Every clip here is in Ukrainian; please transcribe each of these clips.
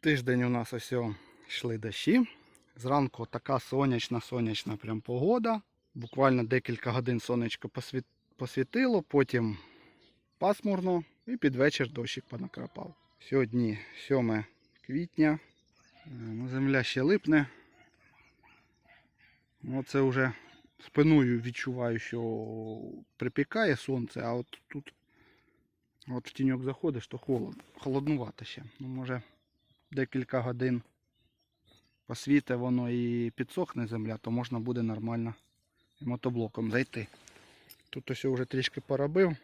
Тиждень у нас ось йшли дощі. Зранку така сонячна, сонячна прям погода. Буквально декілька годин сонечко посвітило, потім пасмурно і під вечір дощик понакрапав. Сьогодні 7 квітня. Е, ну, Земля ще липне. Оце вже спиною відчуваю, що припікає сонце, а от тут от в тіньок заходиш, то холодно. Холоднувато ще. Ну, може декілька годин посвіте воно і підсохне земля, то можна буде нормально мотоблоком зайти. Тут ось я вже трішки поробив.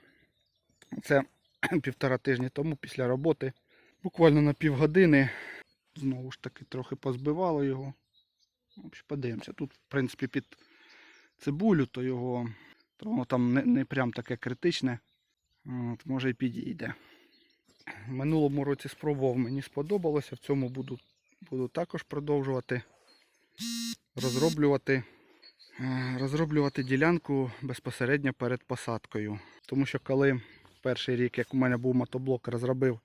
Це півтора тижні тому після роботи. Буквально на півгодини. Знову ж таки трохи позбивало його. Подивимося. Тут, в принципі, під цибулю, то його то воно там не, не прям таке критичне. От, може і підійде. Минулому році спробував, мені сподобалося. В цьому буду, буду також продовжувати розроблювати, е, розроблювати ділянку безпосередньо перед посадкою. Тому що коли перший рік, як у мене був мотоблок, розробив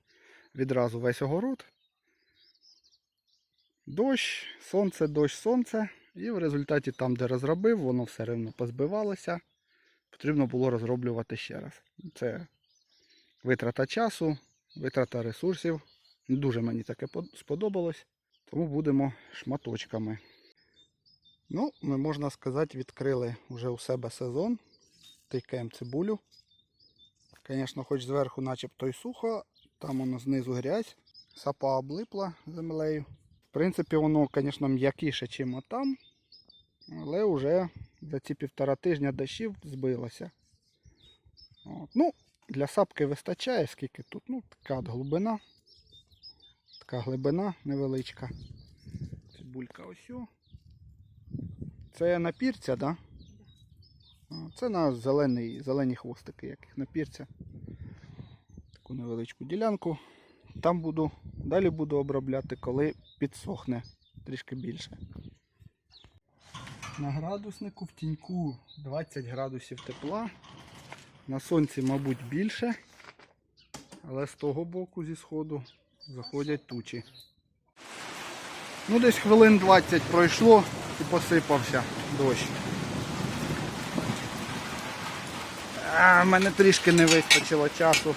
відразу весь огород, дощ, сонце, дощ, сонце. І в результаті там, де розробив, воно все рівно позбивалося. Потрібно було розроблювати ще раз. Це витрата часу, витрата ресурсів. Дуже мені таке сподобалось. Тому будемо шматочками. Ну, ми, можна сказати, відкрили вже у себе сезон. Тикаємо цибулю. Звісно, хоч зверху начебто й сухо, там воно знизу грязь, сапа облипла землею. В принципі, воно, звісно, м'якіше, ніж там, але вже за ці півтора тижня дощів збилося. От. Ну, для сапки вистачає, скільки тут. Ну, така глибина. Така глибина невеличка. Цибулька ось. Це напірця. Да? Це на зелений, зелені хвостики, яких напірця. Таку невеличку ділянку. Там буду, далі буду обробляти, коли підсохне трішки більше. На градуснику в тіньку 20 градусів тепла. На сонці, мабуть, більше. Але з того боку зі сходу заходять тучі. Ну, десь хвилин 20 пройшло і посипався дощ. А, мене трішки не вистачило часу,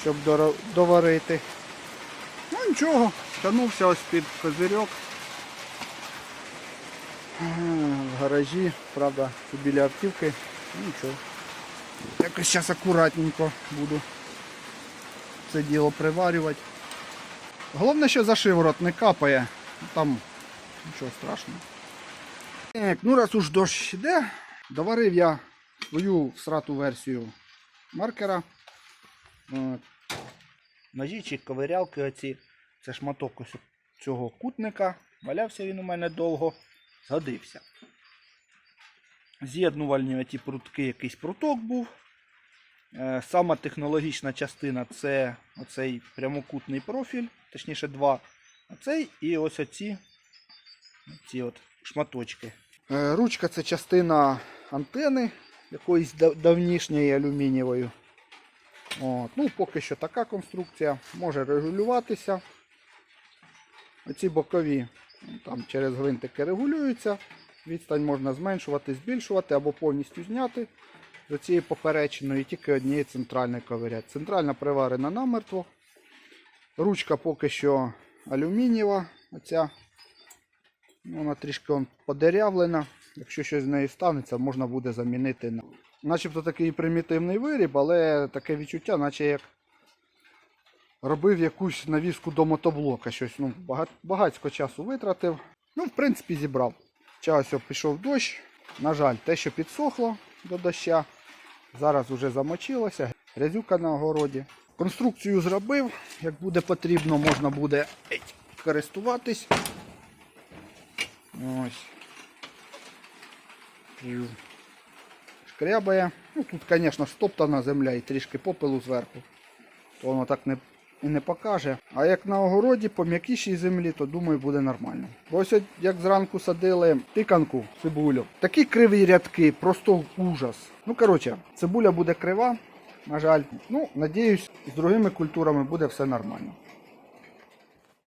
щоб доварити. Ну нічого, тянувся ось під козирьок. В гаражі, правда, біля автівки. Ну нічого. Якось зараз акуратненько буду це діло приварювати. Головне, що за шиворот не капає, там нічого страшного. Так, ну раз уж дощ йде, доварив я свою всрату версію маркера. От. Ножі ковирялки оці. Це шматок ось цього кутника. Валявся він у мене довго, згодився. З'єднувальні оті прутки, якийсь пруток був. Е, Сама технологічна частина це оцей прямокутний профіль, точніше два. Оцей і ось оці, оці от шматочки. Е, Ручка це частина антени якоїсь давнішньої алюмінієвої. От. Ну, поки що така конструкція може регулюватися. Оці бокові там через гвинтики регулюються. Відстань можна зменшувати, збільшувати або повністю зняти до цієї поперечиної тільки однієї центральної ковиряти. Центральна приварена намертво. Ручка поки що алюмінієва. Оця. Ну, Вона трішки он подерявлена. Якщо щось з нею станеться, можна буде замінити на. Начебто такий примітивний виріб, але таке відчуття, наче як робив якусь навіску до мотоблока. Щось ну, багатько часу витратив. Ну, в принципі, зібрав. Час пішов дощ. На жаль, те, що підсохло до доща, зараз вже замочилося. Грязюка на огороді. Конструкцію зробив. Як буде потрібно, можна буде користуватись. Ось. Шкрябає. Ну, тут, звісно, стоптана земля і трішки попелу зверху. То воно так не, і не покаже. А як на огороді по м'якішій землі, то думаю буде нормально. Ось от як зранку садили тиканку, цибулю. Такі криві рядки, просто ужас. Ну, коротше, цибуля буде крива, на жаль. Ну, надіюсь, з другими культурами буде все нормально.